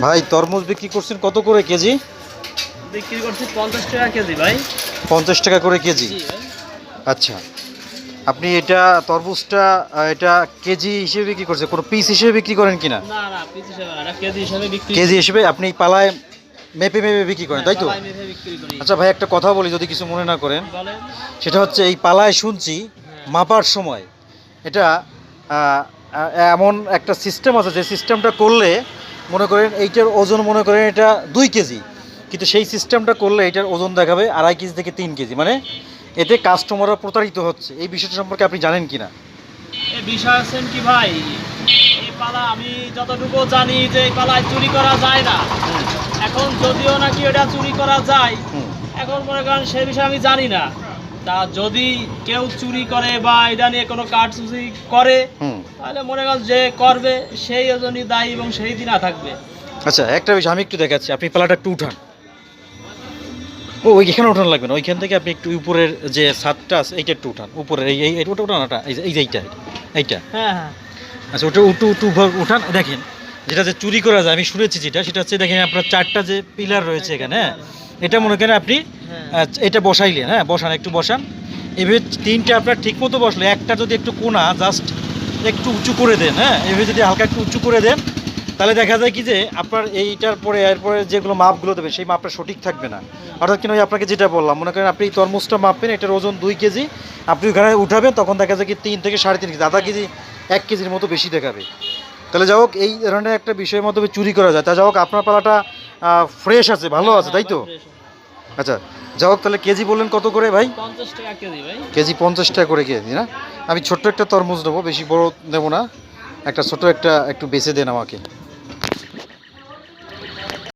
ভাই তরমুজ বিক্রি করছেন কত করে কেজি? বিক্রি করছি পঞ্চাশ টাকা কেজি ভাই। পঞ্চাশ টাকা করে কেজি? আচ্ছা। আপনি এটা তরমুজটা এটা কেজি হিসেবে বিক্রি করছেন কোনো পিস হিসেবে বিক্রি করেন কিনা? না না পিস হিসাবে না কেজি হিসাবে বিক্রি কেজি হিসেবে আপনি পালায় মেপে মেপে বিক্রি করেন তাই তো? হ্যাঁ, বিক্রি করি। আচ্ছা ভাই একটা কথা বলি যদি কিছু মনে না করেন। সেটা হচ্ছে এই পালায় শুনছি হ্যাঁ। মাপার সময়। এটা এমন একটা সিস্টেম আছে যে সিস্টেমটা করলে মনে করেন এইটার ওজন মনে করেন এটা দুই কেজি। কিন্তু সেই সিস্টেমটা করলে এটার ওজন দেখাবে আড়াই কেজি থেকে তিন কেজি। মানে এতে কাস্টমাররা প্রতারিত হচ্ছে। এই বিষয়টা সম্পর্কে আপনি জানেন কি না এই বিষয় আছেন কি ভাই? এই পালা আমি যতটুকু জানি যে এই পালায় চুরি করা যায় না। এখন যদিও নাকি এটা চুরি করা যায় এখন মনে করেন সে বিষয়ে আমি জানি না। তা যদি কেউ চুরি করে বা এটা নিয়ে কোনো কারচুপি করে তাহলে মনে করেন যে করবে সেই ওজনই দায়ী এবং সেই দিনা থাকবে। আচ্ছা একটা বিষয় আমি একটু দেখাচ্ছি। আপনি পালাটা একটু উঠান। ও ওই এখানে উঠানো লাগবে না। ওইখান থেকে আপনি একটু উপরের যে ছাদটা আছে এইটা একটু উঠান। উপরের এই এই এইটা উঠান ওটা এই যে- এই এইটা এইটা। হ্যাঁ হ্যাঁ। আচ্ছা ওটা উটু উটু ভর- উঠান। দেখেন যেটা যে চুরি করা যায় আমি শুনেছি যেটা সেটা হচ্ছে দেখেন আপনার চারটা যে পিলার রয়েছে এখানে হ্যাঁ? এটা মনে করেন আপনি হ্যাঁ। এটা বসাইলেন হ্যাঁ? বসান একটু বসান। এভাবে তিনটা আপনার ঠিক মতো বসলে একটা যদি একটু কোনা জাস্ট একটু উঁচু করে দেন হ্যাঁ? এভাবে যদি হালকা একটু উঁচু করে দেন তাহলে দেখা যায় কি যে আপনার এইটার পরে এরপরে যেগুলো মাপগুলো দেবেন সেই মাপটা সঠিক থাকবে না। অর্থাৎ কিনা ওই আপনাকে যেটা বললাম মনে করেন আপনি এই তরমুজটা মাপবেন এটার ওজন দুই কেজি আপনি ওখানে উঠাবেন তখন দেখা যায় কি তিন থেকে সাড়ে তিন কেজি আধা কেজি এক কেজির মতো বেশি দেখাবে। তাহলে যাই হোক এই ধরনের একটা বিষয়ের মাধ্যমে চুরি করা যায়। তা যাই হোক আপনার পালাটা ফ্রেশ আছে ভালো আছে তাই তো? আচ্ছা যাই হোক তাহলে কেজি বললেন কত করে ভাই? পঞ্চাশ টাকা কেজি ভাই। কেজি পঞ্চাশ টাকা করে কেজি না? আমি ছোট্ট একটা তরমুজ নেব, বেশি বড় নেব না। একটা ছোট একটা একটু বেছে দেন আমাকে।